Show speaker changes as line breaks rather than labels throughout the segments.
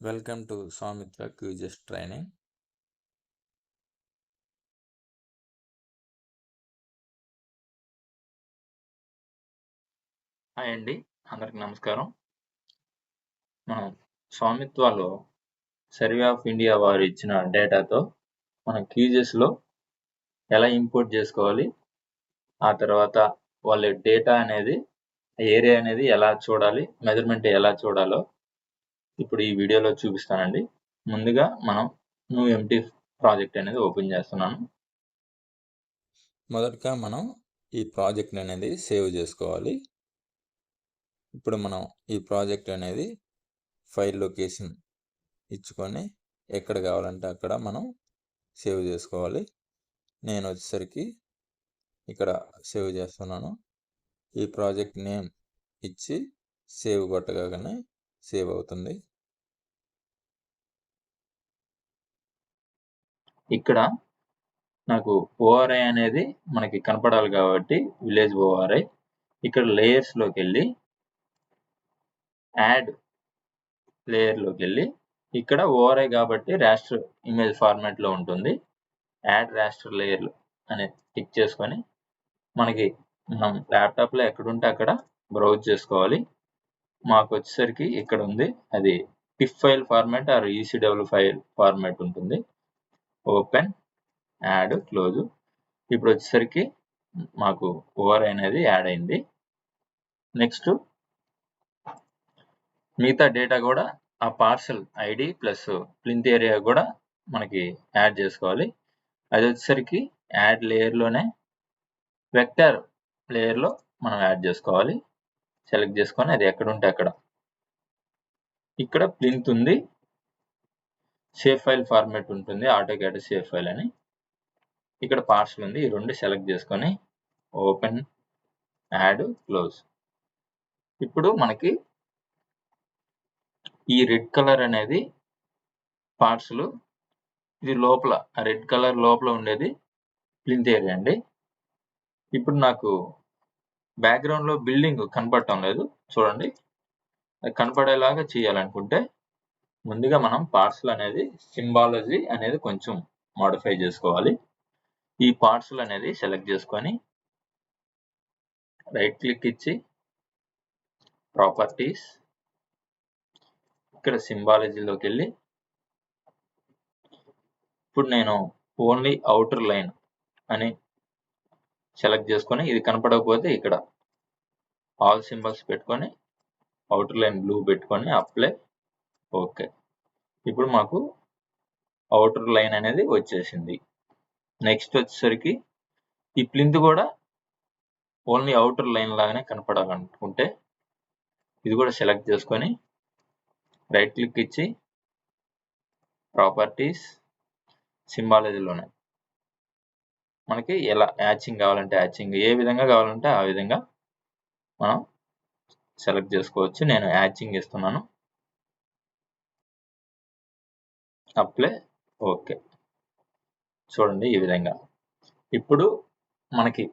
Welcome to Swamitva QGIS training
hi అండి అందరికి నమస్కారం. మనం స్వామిత్వాలో సర్వే ఆఫ్ ఇండియా వారు ఇచ్చిన డేటాతో మనం క్యూజెస్లో ఎలా ఇంపోర్ట్ చేసుకోవాలి ఆ తర్వాత వాళ్ళ డేటా అనేది ఏరియా అనేది ఎలా చూడాలి మెజర్మెంట్ ఎలా చూడాలో ఇప్పుడు ఈ వీడియోలో చూపిస్తానండి. ముందుగా మనం న్యూ ఎంటీ ప్రాజెక్ట్ అనేది ఓపెన్ చేస్తున్నాను.
మొదటగా మనం ఈ ప్రాజెక్ట్ అనేది సేవ్ చేసుకోవాలి. ఇప్పుడు మనం ఈ ప్రాజెక్ట్ అనేది ఫైల్ లొకేషన్ ఇచ్చుకొని ఎక్కడ కావాలంటే అక్కడ మనం సేవ్ చేసుకోవాలి. నేను వచ్చేసరికి ఇక్కడ సేవ్ చేస్తున్నాను. ఈ ప్రాజెక్ట్ నేమ్ ఇచ్చి సేవ్ కొట్టగానే సేవ్ అవుతుంది
ఇక్కడ నాకు ఓఆర్ఐ అనేది మనకి కనపడాలి కాబట్టి విలేజ్ ఓఆర్ఐ. ఇక్కడ లేయర్స్లోకి వెళ్ళి యాడ్ లేయర్లోకి వెళ్ళి ఇక్కడ ఓఆర్ఐ కాబట్టి రాస్టర్ ఇమేజ్ ఫార్మాట్లో ఉంటుంది. యాడ్ రాస్టర్ లేయర్ అనే టిక్ చేసుకొని మనకి మనం ల్యాప్టాప్లో ఎక్కడుంటే అక్కడ బ్రౌజ్ చేసుకోవాలి. మాకు వచ్చేసరికి ఇక్కడ ఉంది అది TIFF file format or ECW file format ఉంటుంది. Open add close. ఇప్పుడు వచ్చేసరికి మాకు ఓవర్ అనేది యాడ్ అయింది. నెక్స్ట్ మిగతా డేటా కూడా ఆ parcel ID plus plinth area కూడా మనకి యాడ్ చేసుకోవాలి. అది వచ్చేసరికి యాడ్ లేయర్లోనే వెక్టర్ లేయర్లో మనం యాడ్ చేసుకోవాలి. సెలెక్ట్ చేసుకొని అది ఎక్కడ ఉంటే అక్కడ. ఇక్కడ ప్లింత్ ఉంది. సేఫ్ ఫైల్ ఫార్మాట్ ఉంటుంది. ఆటో క్యాడ్ సేఫ్ ఫైల్ అని. ఇక్కడ పార్సల్ ఉంది. ఈ రెండు సెలెక్ట్ చేసుకొని ఓపెన్ యాడ్ క్లోజ్. ఇప్పుడు మనకి ఈ రెడ్ కలర్ అనేది పార్సల్. ఇది లోపల రెడ్ కలర్ లోపల ఉండేది ప్లింత్ ఏరియా అండి. ఇప్పుడు నాకు బ్యాక్గ్రౌండ్లో బిల్డింగ్ కనపడటం లేదు. చూడండి. అది కనపడేలాగా చేయాలనుకుంటే ముందుగా మనం పార్సల్ అనేది సింబాలజీ అనేది కొంచెం మాడిఫై చేసుకోవాలి. ఈ పార్సల్ అనేది సెలెక్ట్ చేసుకొని రైట్ క్లిక్ ఇచ్చి ప్రాపర్టీస్ ఇక్కడ సింబాలజీలోకి వెళ్ళి ఇప్పుడు నేను ఓన్లీ అవుటర్ లైన్ అని సెలెక్ట్ చేసుకొని ఇది కనపడకపోతే ఇక్కడ ఆల్ సింబల్స్ పెట్టుకొని అవుటర్ లైన్ బ్లూ పెట్టుకొని అప్లై ఓకే. ఇప్పుడు మాకు అవుటర్ లైన్ అనేది వచ్చేసింది. నెక్స్ట్ వచ్చేసరికి ఈ ప్లింత్ కూడా ఓన్లీ అవుటర్ లైన్ లాగానే కనపడాలనుకుంటే ఇది కూడా సెలెక్ట్ చేసుకొని రైట్ క్లిక్ ఇచ్చి ప్రాపర్టీస్ సింబాలజీలోనే. మనకి ఎలా యాచింగ్ కావాలంటే యాచింగ్ ఏ విధంగా కావాలంటే ఆ విధంగా మనం సెలెక్ట్ చేసుకోవచ్చు. నేను యాచింగ్ ఇస్తున్నాను. Apply okay. చూడండి ఈ విధంగా. ఇప్పుడు మనకి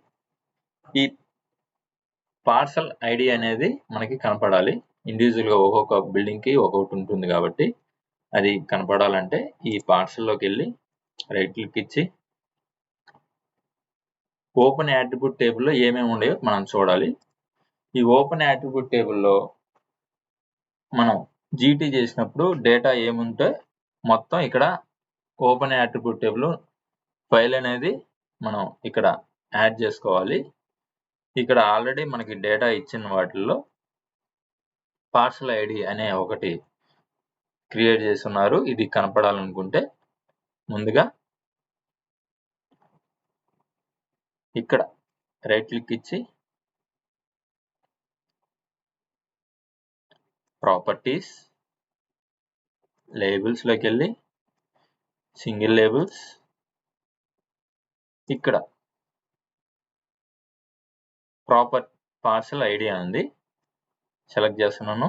ఈ పార్సల్ ఐడి అనేది మనకి కనపడాలి. ఇండివిజువల్గా ఒక్కొక్క బిల్డింగ్కి ఒక్కొక్కటి ఉంటుంది కాబట్టి అది కనపడాలంటే ఈ పార్సల్లోకి వెళ్ళి రైట్ క్లిక్ ఇచ్చి ఓపెన్ యాట్రిబ్యూట్ టేబుల్లో ఏమేమి ఉన్నాయో మనం చూడాలి. ఈ ఓపెన్ యాట్రిబ్యూట్ టేబుల్లో మనం జీటీ చేసినప్పుడు డేటా ఏముంటే మొత్తం ఇక్కడ ఓపెన్ యాట్రిబ్యూట్ టేబుల్ ఫైల్ అనేది మనం ఇక్కడ యాడ్ చేసుకోవాలి. ఇక్కడ ఆల్రెడీ మనకి డేటా ఇచ్చిన వాటిల్లో పార్సల్ ఐడి అనే ఒకటి క్రియేట్ చేస్తున్నారు. ఇది కనపడాలనుకుంటే ముందుగా ఇక్కడ రైట్ క్లిక్ ఇచ్చి ప్రాపర్టీస్ లేబుల్స్లోకి వెళ్ళి సింగిల్ లేబుల్స్ ఇక్కడ ప్రాపర్ పార్సల్ ఐడియా ఉంది. సెలెక్ట్ చేస్తున్నాను.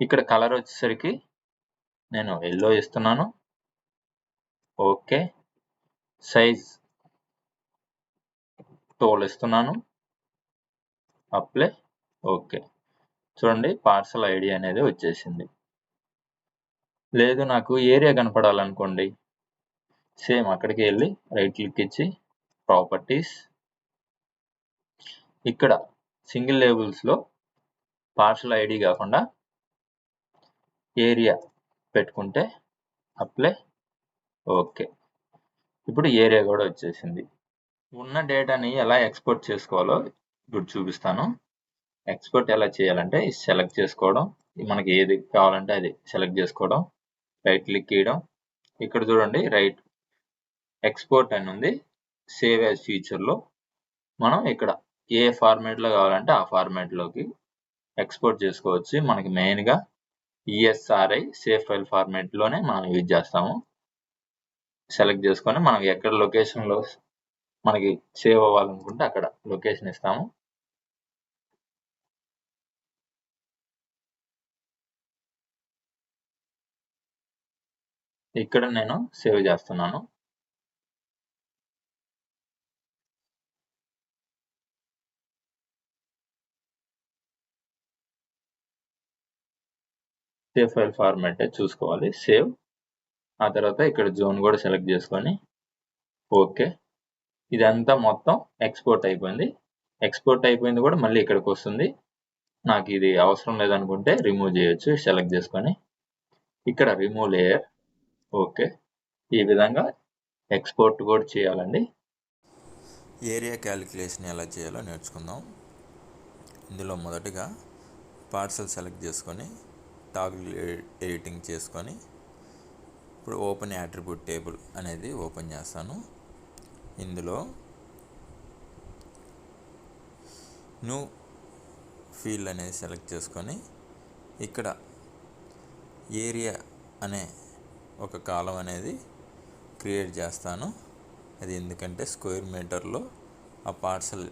ఇక్కడ కలర్ వచ్చేసరికి నేను ఎల్లో ఇస్తున్నాను ఓకే సైజ్ టోల్ ఇస్తున్నాను అప్లై. ఓకే. చూడండి పార్సల్ ఐడి అనేది వచ్చేసింది. లేదు నాకు ఏరియా కనపడాలనుకోండి. సేమ్ అక్కడికి వెళ్ళి రైట్ క్లిక్ ఇచ్చి ప్రాపర్టీస్. ఇక్కడ సింగిల్ లేబుల్స్లో పార్సల్ ఐడి కాకుండా ఏరియా పెట్టుకుంటే అప్లై. ఓకే. ఇప్పుడు ఏరియా కూడా వచ్చేసింది. ఉన్న డేటాని ఎలా ఎక్స్పోర్ట్ చేసుకోవాలో ఇప్పుడు చూపిస్తాను. ఎక్స్పోర్ట్ ఎలా చేయాలంటే సెలెక్ట్ చేసుకోవడం మనకి ఏది కావాలంటే అది సెలెక్ట్ చేసుకోవడం రైట్ క్లిక్ చేయడం. ఇక్కడ చూడండి రైట్ ఎక్స్పోర్ట్ అని ఉంది. సేవ్ యాజ్ ఫ్యూచర్లో మనం ఇక్కడ ఏ ఫార్మేట్లో కావాలంటే ఆ ఫార్మేట్లోకి ఎక్స్పోర్ట్ చేసుకోవచ్చు. మనకి మెయిన్గా ఈఎస్ఆర్ఐ సేఫ్ ఫైల్ ఫార్మేట్లోనే మనం యూజ్ చేస్తాము. సెలెక్ట్ చేసుకొని మనం ఎక్కడ లొకేషన్లో మనకి సేవ్ అవ్వాలనుకుంటే అక్కడ లొకేషన్ ఇస్తాము. ఇక్కడ నేను సేవ్ చేస్తున్నాను. సేవ్ ఫైల్ ఫార్మాట్ చూసుకోవాలి. సేవ్. ఆ తర్వాత ఇక్కడ జోన్ కూడా సెలెక్ట్ చేసుకొని ఓకే. ఇదంతా మొత్తం ఎక్స్పోర్ట్ అయిపోయింది. ఎక్స్పోర్ట్ అయిపోయింది కూడా మళ్ళీ ఇక్కడికి వస్తుంది. నాకు ఇది అవసరం లేదనుకుంటే రిమూవ్ చేయొచ్చు సెలెక్ట్ చేసుకొని. ఇక్కడ రిమూవ్ లేయర్ ఓకే ఈ విధంగా ఎక్స్పోర్ట్ కూడా చేయాలండి.
ఏరియా క్యాలిక్యులేషన్ ఎలా చేయాలో నేర్చుకుందాం. ఇందులో మొదటగా పార్సల్ సెలెక్ట్ చేసుకొని టాగుల్ ఎడిటింగ్ e-, చేసుకొని ఇప్పుడు ఓపెన్ యాట్రిబ్యూట్ టేబుల్ అనేది ఓపెన్ చేస్తాను. ఇందులో న్యూ ఫీల్డ్ అనేది సెలెక్ట్ చేసుకొని ఇక్కడ ఏరియా అనే ఒక కాలం అనేది క్రియేట్ చేస్తాను. అది ఎందుకంటే స్క్వేర్ మీటర్లో ఆ పార్సల్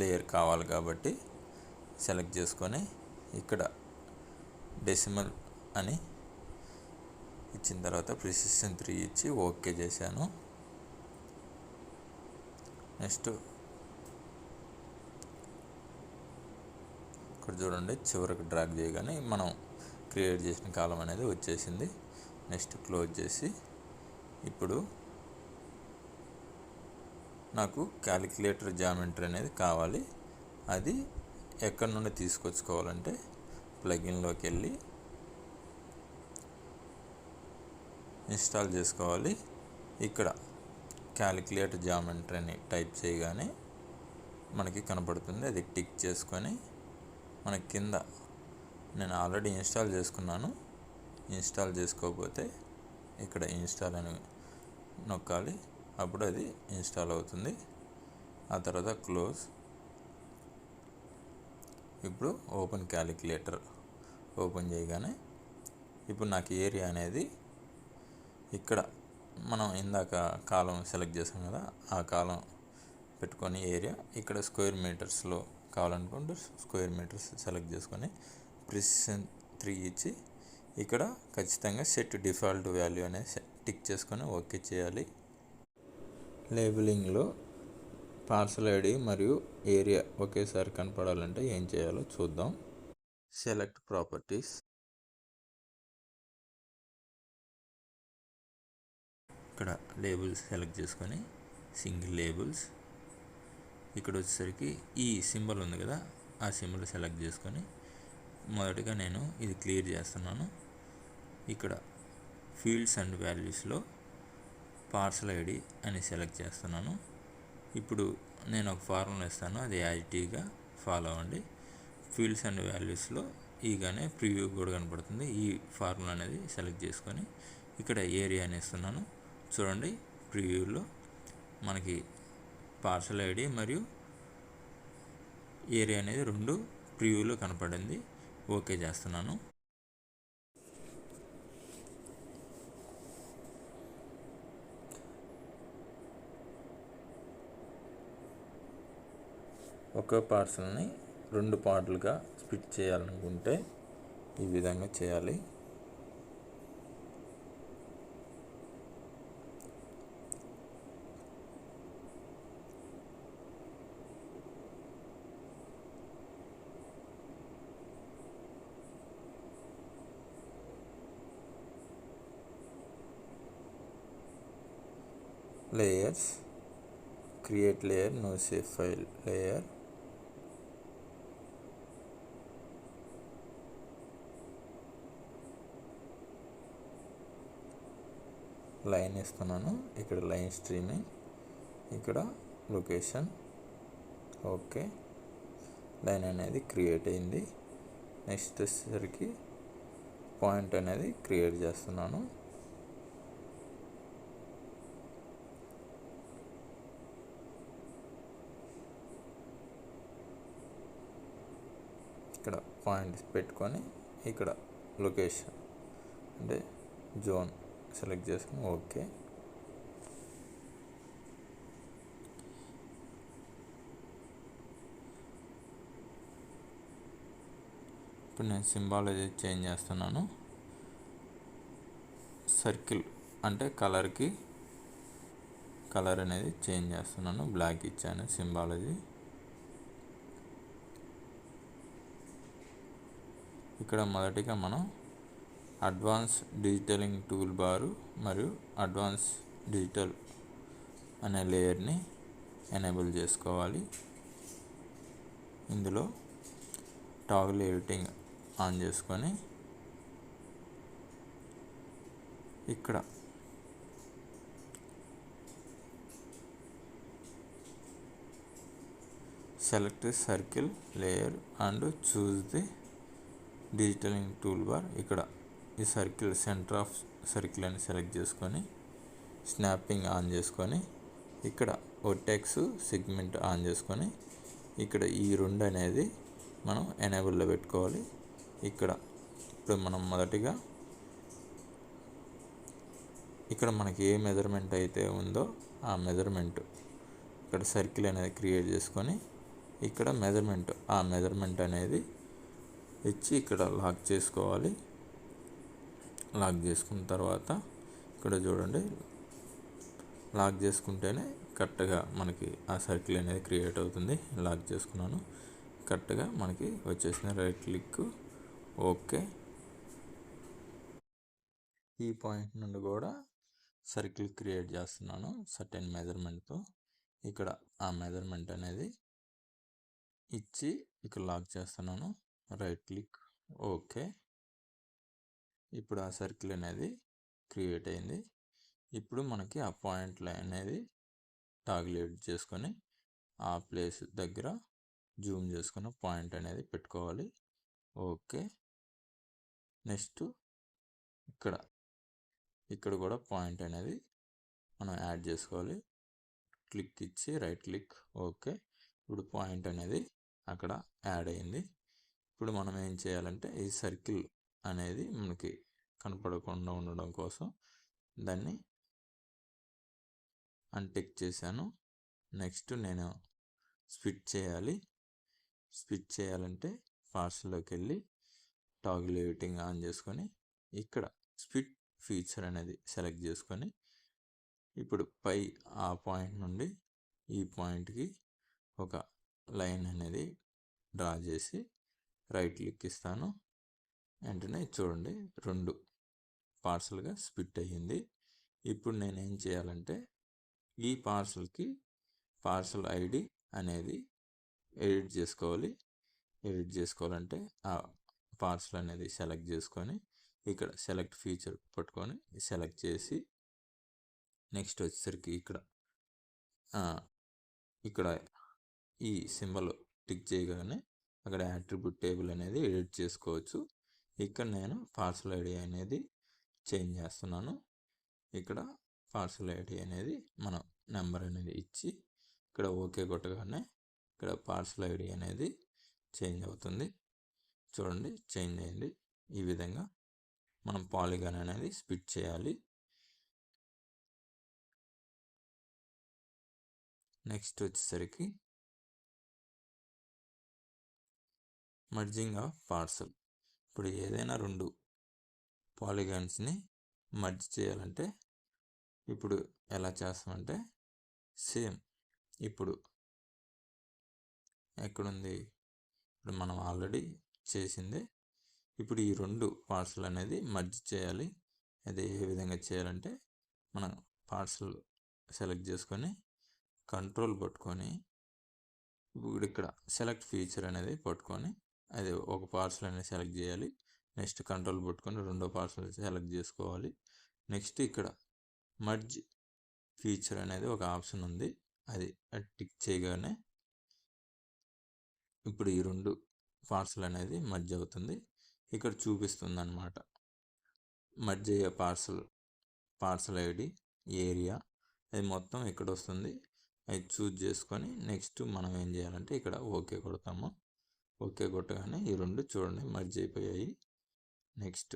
లేయర్ కావాలి కాబట్టి సెలెక్ట్ చేసుకొని ఇక్కడ డెసిమల్ అని ఇచ్చిన తర్వాత ప్రిసిషన్ త్రీ ఇచ్చి ఓకే చేశాను. నెక్స్ట్. ఇక్కడ చూడండి చివరికి డ్రాగ్ చేయగానే మనం క్రియేట్ చేసిన కాలం అనేది వచ్చేసింది. నెక్స్ట్ క్లోజ్ చేసి ఇప్పుడు నాకు క్యాలిక్యులేటర్ జామెట్రీ అనేది కావాలి. అది ఎక్కడి నుండి తీసుకొచ్చుకోవాలంటే ప్లగిన్లోకి వెళ్ళి ఇన్స్టాల్ చేసుకోవాలి. ఇక్కడ క్యాలిక్యులేట్ జామెట్రీ అని టైప్ చేయగానే మనకి కనపడుతుంది. అది టిక్ చేసుకొని మన కింద నేను ఆల్రెడీ ఇన్స్టాల్ చేసుకున్నాను. ఇన్స్టాల్ చేసుకోకపోతే ఇక్కడ ఇన్స్టాల్ అని నొక్కాలి. అప్పుడు అది ఇన్స్టాల్ అవుతుంది. ఆ తర్వాత క్లోజ్. ఇప్పుడు ఓపెన్ క్యాలిక్యులేటర్ ఓపెన్ చేయగానే ఇప్పుడు నాకు ఏరియా అనేది ఇక్కడ మనం ఇందాక కాలం సెలెక్ట్ చేసాం కదా ఆ కాలం పెట్టుకొని ఏరియా ఇక్కడ స్క్వేర్ మీటర్స్లో కావాలనుకుంటే స్క్వేర్ మీటర్స్ సెలెక్ట్ చేసుకొని ప్రిసిషన్ త్రీ ఇచ్చి ఇక్కడ ఖచ్చితంగా సెట్ డిఫాల్ట్ వాల్యూ అనేది టిక్ చేసుకొని ఓకే చేయాలి. లేబులింగ్లో పార్సల్ ఐడి మరియు ఏరియా ఒకేసారి కనపడాలంటే ఏం చేయాలో చూద్దాం. Select properties. ఇక్కడ లేబుల్స్ సెలెక్ట్ చేసుకొని సింగిల్ లేబుల్స్ ఇక్కడ వచ్చేసరికి ఈ సింబల్ ఉంది కదా ఆ సింబల్ సెలెక్ట్ చేసుకొని మొదటగా నేను ఇది క్లియర్ చేస్తున్నాను. ఇక్కడ ఫీల్డ్స్ అండ్ వాల్యూస్లో పార్సల్ ఐడి అని సెలెక్ట్ చేస్తున్నాను. ఇప్పుడు నేను ఒక ఫార్ములా ఇస్తాను అది యాజిటీగా ఫాలో అవ్వండి. ఫీల్డ్స్ అండ్ వాల్యూస్లో ఈగానే ప్రివ్యూ కూడా కనపడుతుంది. ఈ ఫార్ములా అనేది సెలెక్ట్ చేసుకొని ఇక్కడ ఏరియా అని ఇస్తున్నాను చూడండి ప్రివ్యూలో మనకి పార్సల్ ఐడి మరియు ఏరియా అనేది రెండు ప్రివ్యూలో కనపడింది. ఓకే చేస్తున్నాను. ఒక పార్సల్ని రెండు పార్ట్లుగా స్ప్లిట్ చేయాలనుకుంటే ఈ విధంగా చేయాలి. Layers. Create layer no save file layer line ఇస్తున్నాను ఇక్కడ లైన్ స్ట్రీమింగ్ ఇక్కడ లొకేషన్ ఓకే లైన్ అనేది క్రియేట్ అయింది. నెక్స్ట్ వచ్చేసరికి పాయింట్ అనేది క్రియేట్ చేస్తున్నాను. ఇక్కడ పాయింట్ పెట్టుకొని ఇక్కడ లొకేషన్ అంటే జోన్ సెలెక్ట్ చేసుకుని ఓకే. ఇప్పుడు నేను సింబాలజీ చేంజ్ చేస్తున్నాను. సర్కిల్ అంటే కలర్కి కలర్ అనేది చేంజ్ చేస్తున్నాను. బ్లాక్ ఇచ్చాను సింబాలజీ. ఇక్కడ మొదటిగా మనం అడ్వాన్స్ డిజిటలింగ్ టూల్ బారు మరియు అడ్వాన్స్ డిజిటల్ అనే లేయర్ని ఎనేబుల్ చేసుకోవాలి. ఇందులో టాగుల్ ఎడిటింగ్ ఆన్ చేసుకొని ఇక్కడ select circle layer and choose the digitizing tool bar. ఇక్కడ ఈ సర్కిల్ సెంటర్ ఆఫ్ సర్కిల్ అని సెలెక్ట్ చేసుకొని స్నాపింగ్ ఆన్ చేసుకొని ఇక్కడ ఒటెక్స్ సెగ్మెంట్ ఆన్ చేసుకొని ఇక్కడ ఈ రెండు అనేది మనం ఎనేబుల్లో పెట్టుకోవాలి. ఇక్కడ ఇప్పుడు మనం మొదటిగా ఇక్కడ మనకి ఏ మెజర్మెంట్ అయితే ఉందో ఆ మెజర్మెంట్ ఇక్కడ సర్కిల్ అనేది క్రియేట్ చేసుకొని ఇక్కడ మెజర్మెంట్ ఆ మెజర్మెంట్ అనేది ఇచ్చి ఇక్కడ లాక్ చేసుకోవాలి. లాక్ చేసుకున్న తర్వాత ఇక్కడ చూడండి. లాక్ చేసుకుంటేనే కరెక్ట్గా మనకి ఆ సర్కిల్ అనేది క్రియేట్ అవుతుంది. లాక్ చేసుకున్నాను. కరెక్ట్గా మనకి వచ్చేసిన రైట్ క్లిక్. ఓకే. ఈ పాయింట్ నుండి కూడా సర్కిల్ క్రియేట్ చేస్తున్నాను సర్టెన్ మెజర్మెంట్తో. ఇక్కడ ఆ మెజర్మెంట్ అనేది ఇచ్చి ఇక్కడ లాక్ చేస్తున్నాను. రైట్ క్లిక్ ఓకే ఇప్పుడు ఆ సర్కిల్ అనేది క్రియేట్ అయింది. ఇప్పుడు మనకి ఆ పాయింట్ అనేది టాగులేట్ చేసుకొని ఆ ప్లేస్ దగ్గర జూమ్ చేసుకున్న పాయింట్ అనేది పెట్టుకోవాలి. ఓకే నెక్స్ట్ ఇక్కడ ఇక్కడ కూడా పాయింట్ అనేది మనం యాడ్ చేసుకోవాలి. క్లిక్ ఇచ్చి రైట్ క్లిక్ ఓకే ఇప్పుడు పాయింట్ అనేది అక్కడ యాడ్ అయింది. ఇప్పుడు మనం ఏం చేయాలంటే ఈ సర్కిల్ అనేది మనకి కనపడకుండా ఉండడం కోసం దాన్ని అన్టిక్ చేశాను. నెక్స్ట్ నేను స్విచ్ చేయాలి. స్విచ్ చేయాలంటే పార్సల్లోకి వెళ్ళి టాగిల్ ఎడిటింగ్ ఆన్ చేసుకొని ఇక్కడ స్పిట్ ఫీచర్ అనేది సెలెక్ట్ చేసుకొని ఇప్పుడు పై ఆ పాయింట్ నుండి ఈ పాయింట్కి ఒక లైన్ అనేది డ్రా చేసి రైట్ క్లిక్ ఇస్తాను. వెంటనే చూడండి రెండు పార్సల్గా స్పిట్ అయ్యింది. ఇప్పుడు నేను ఏం చేయాలంటే ఈ పార్సల్కి పార్సల్ ఐడి అనేది ఎడిట్ చేసుకోవాలి. ఎడిట్ చేసుకోవాలంటే ఆ పార్సల్ అనేది సెలెక్ట్ చేసుకొని ఇక్కడ సెలెక్ట్ ఫీచర్ పట్టుకొని సెలెక్ట్ చేసి నెక్స్ట్ వచ్చేసరికి ఇక్కడ ఇక్కడ ఈ సింబల్ టిక్ చేయగానే అక్కడ యాట్రిబ్యూట్ టేబుల్ అనేది ఎడిట్ చేసుకోవచ్చు. ఇక్కడ నేను పార్సల్ ఐడి అనేది చేంజ్ చేస్తున్నాను. ఇక్కడ పార్సల్ ఐడి అనేది మనం నెంబర్ అనేది ఇచ్చి ఇక్కడ ఓకే కొట్టగానే ఇక్కడ పార్సల్ ఐడి అనేది చేంజ్ అవుతుంది. చూడండి చేంజ్ అయింది. ఈ విధంగా మనం పాలిగాన్ అనేది స్పిట్ చేయాలి. నెక్స్ట్ వచ్చేసరికి మర్జింగ్ ఆఫ్ పార్సల్ ఇప్పుడు ఏదైనా రెండు పాలిగాన్స్ని మర్జ్ చేయాలంటే ఇప్పుడు ఎలా చేస్తామంటే సేమ్ ఇప్పుడు ఎక్కడుంది? ఇప్పుడు మనం ఆల్రెడీ చేసింది. ఇప్పుడు ఈ రెండు పార్సల్ అనేది మర్జ్ చేయాలి. అది ఏ విధంగా చేయాలంటే మనం పార్సల్ సెలెక్ట్ చేసుకొని కంట్రోల్ పట్టుకొని ఇప్పుడు ఇక్కడ సెలెక్ట్ ఫీచర్ అనేది పట్టుకొని అది ఒక పార్సల్ అనేది సెలెక్ట్ చేయాలి. నెక్స్ట్ కంట్రోల్ పెట్టుకొని రెండో పార్సల్ సెలెక్ట్ చేసుకోవాలి. నెక్స్ట్ ఇక్కడ మర్జ్ ఫీచర్ అనేది ఒక ఆప్షన్ ఉంది. అది టిక్ చేయగానే ఇప్పుడు ఈ రెండు పార్సల్ అనేది మర్జ్ అవుతుంది. ఇక్కడ చూపిస్తుంది అనమాట మర్జ్ అయ్యే పార్సల్ పార్సల్ ఐడి ఏరియా అది మొత్తం ఇక్కడ వస్తుంది? అది చూజ్ చేసుకొని నెక్స్ట్ మనం ఏం చేయాలంటే ఇక్కడ ఓకే కొడతాము. ఓకే కొట్టగానే ఈ రెండు చూడండి మర్జ్ అయిపోయాయి. నెక్స్ట్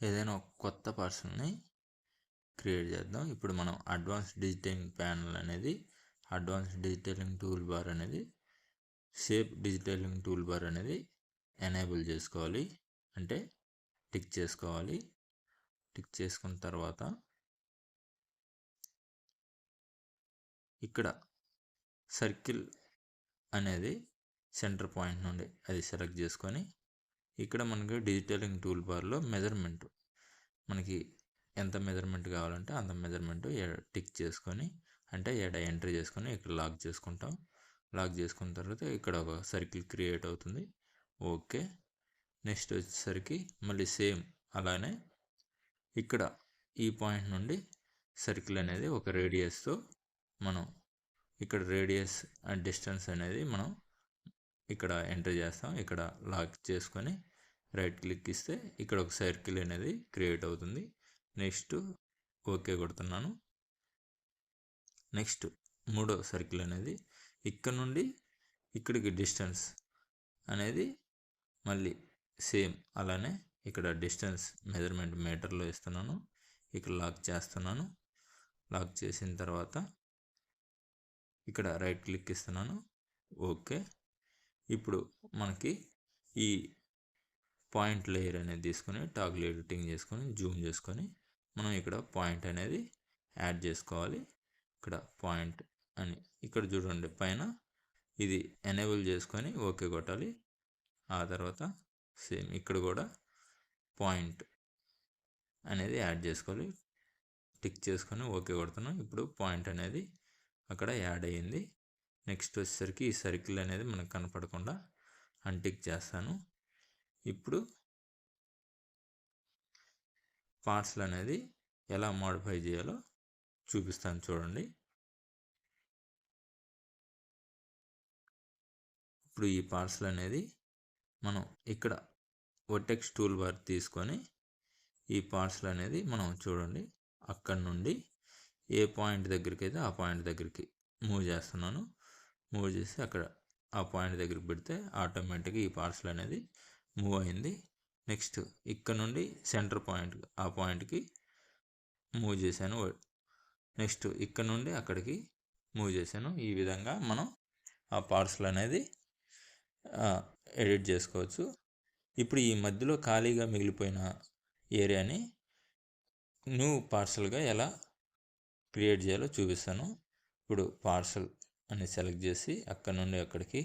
ఏదైనా ఒక కొత్త పర్సన్ని క్రియేట్ చేద్దాం. ఇప్పుడు మనం అడ్వాన్స్ డిజిటింగ్ ప్యానల్ అనేది అడ్వాన్స్ డిజిటలింగ్ టూల్ బార్ అనేది షేప్ డిజిటలింగ్ టూల్ బార్ అనేది ఎనేబుల్ చేసుకోవాలి. అంటే టిక్ చేసుకోవాలి. టిక్ చేసుకున్న తర్వాత ఇక్కడ సర్కిల్ అనేది సెంటర్ పాయింట్ నుండి అది సెలెక్ట్ చేసుకొని ఇక్కడ మనకి డిజిటలింగ్ టూల్ బార్లో మెజర్మెంట్. మనకి ఎంత మెజర్మెంట్ కావాలంటే అంత మెజర్మెంట్ టిక్ చేసుకొని అంటే ఎడ ఎంట్రీ చేసుకొని ఇక్కడ లాక్ చేసుకుంటాం. లాక్ చేసుకున్న తర్వాత ఇక్కడ ఒక సర్కిల్ క్రియేట్ అవుతుంది. ఓకే. నెక్స్ట్ వచ్చేసరికి మళ్ళీ సేమ్ అలానే ఇక్కడ ఈ పాయింట్ నుండి సర్కిల్ అనేది ఒక రేడియస్తో మనం ఇక్కడ రేడియస్ అండ్ డిస్టెన్స్ అనేది మనం ఇక్కడ ఎంటర్ చేస్తాం. ఇక్కడ లాక్ చేసుకొని రైట్ క్లిక్ ఇస్తే ఇక్కడ ఒక సర్కిల్ అనేది క్రియేట్ అవుతుంది. నెక్స్ట్ ఓకే కొడుతున్నాను. నెక్స్ట్ మూడో సర్కిల్ అనేది ఇక్కడ నుండి ఇక్కడికి డిస్టెన్స్ అనేది మళ్ళీ సేమ్ అలానే ఇక్కడ డిస్టెన్స్ మెజర్మెంట్ మీటర్లో ఇస్తున్నాను ఇక్కడ లాక్ చేస్తున్నాను. లాక్ చేసిన తర్వాత ఇక్కడ రైట్ క్లిక్ ఇస్తున్నాను. ఓకే. ఇప్పుడు మనకి ఈ పాయింట్ లేయర్ అనేది తీసుకొని టాగ్ల్ ఎడిటింగ్ చేసుకొని జూమ్ చేసుకొని మనం ఇక్కడ పాయింట్ అనేది యాడ్ చేసుకోవాలి. ఇక్కడ పాయింట్ అని ఇక్కడ చూడండి పైన ఇది ఎనేబుల్ చేసుకొని ఓకే కొట్టాలి. ఆ తర్వాత సేమ్ ఇక్కడ కూడా పాయింట్ అనేది యాడ్ చేసుకోవాలి. టిక్ చేసుకొని ఓకే కొడుతున్నాం. ఇప్పుడు పాయింట్ అనేది అక్కడ యాడ్ అయ్యింది. నెక్స్ట్ వచ్చేసరికి ఈ సర్కిల్ అనేది మనకు కనపడకుండా అన్టిక్ చేస్తాను. ఇప్పుడు పార్ట్స్లు అనేది ఎలా మోడిఫై చేయాలో చూపిస్తాను చూడండి. ఇప్పుడు ఈ పార్సల్ అనేది మనం ఇక్కడ ఒటెక్స్ టూల్ బార్ తీసుకొని ఈ పార్సల్ అనేది మనం చూడండి. అక్కడ నుండి ఏ పాయింట్ దగ్గరికి అయితే ఆ పాయింట్ దగ్గరికి మూవ్ చేస్తున్నాను. మూవ్ చేసి అక్కడ ఆ పాయింట్ దగ్గరికి పెడితే ఆటోమేటిక్గా ఈ పార్సల్ అనేది మూవ్ అయింది. నెక్స్ట్ ఇక్కడ నుండి సెంటర్ పాయింట్ ఆ పాయింట్కి మూవ్ చేశాను. నెక్స్ట్ ఇక్కడ నుండి అక్కడికి మూవ్ చేశాను. ఈ విధంగా మనం ఆ పార్సల్ అనేది ఎడిట్ చేసుకోవచ్చు. ఇప్పుడు ఈ మధ్యలో ఖాళీగా మిగిలిపోయిన ఏరియాని న్యూ పార్సల్గా ఎలా క్రియేట్ చేయాలో చూపిస్తాను. ఇప్పుడు పార్సల్ అని సెలెక్ట్ చేసి అక్కడ నుండి అక్కడికి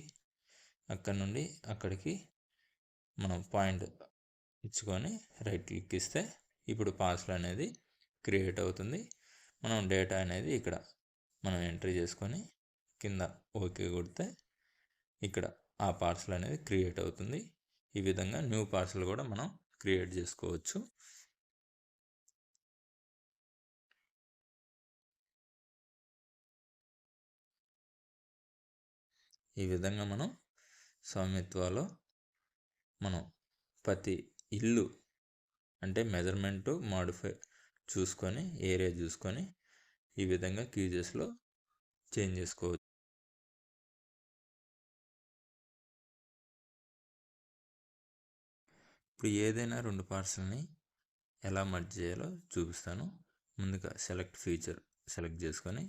అక్కడ నుండి అక్కడికి మనం పాయింట్ ఇచ్చుకొని రైట్ క్లిక్ ఇస్తే ఇప్పుడు పార్సల్ అనేది క్రియేట్ అవుతుంది. మనం డేటా అనేది ఇక్కడ మనం ఎంట్రీ చేసుకొని కింద ఓకే కొడితే ఇక్కడ ఆ పార్సల్ అనేది క్రియేట్ అవుతుంది. ఈ విధంగా న్యూ పార్సల్ కూడా మనం క్రియేట్ చేసుకోవచ్చు. ఈ విధంగా మనం స్వామిత్వాలో మనం ప్రతి ఇల్లు అంటే మెజర్మెంటు మాడిఫై చూసుకొని ఏరియా చూసుకొని ఈ విధంగా క్యూజెస్లో చేంజ్ చేసుకోవచ్చు. ఇప్పుడు ఏదైనా రెండు పార్సల్ని ఎలా మర్జ్ చేయాలో చూపిస్తాను. ముందుగా సెలెక్ట్ ఫీచర్ సెలెక్ట్ చేసుకొని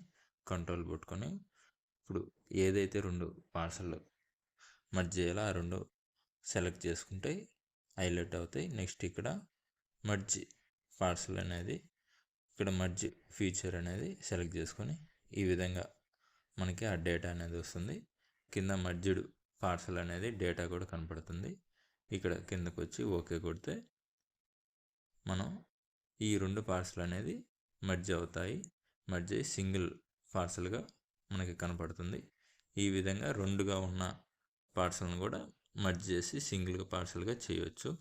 కంట్రోల్ పెట్టుకొని ఇప్పుడు ఏదైతే రెండు పార్సల్ మర్జ్ చేయాలో ఆ రెండు సెలెక్ట్ చేసుకుంటే హైలైట్ అవుతాయి. నెక్స్ట్ ఇక్కడ మర్జ్ పార్సల్ అనేది ఇక్కడ మర్జ్ ఫీచర్ అనేది సెలెక్ట్ చేసుకొని ఈ విధంగా మనకి ఆ డేటా అనేది వస్తుంది. కింద మర్జ్డ్ పార్సల్ అనేది డేటా కూడా కనపడుతుంది. ఇక్కడ కిందకు వచ్చి ఓకే కొడితే మనం ఈ రెండు పార్సల్ అనేది మర్జ్ అవుతాయి. మర్జ్ అయ్యి సింగిల్ పార్సల్గా మనకి కనపడుతుంది. ఈ విధంగా రెండుగా ఉన్న పార్సల్ను కూడా మర్జ్ చేసి సింగిల్గా పార్సల్గా చేయవచ్చు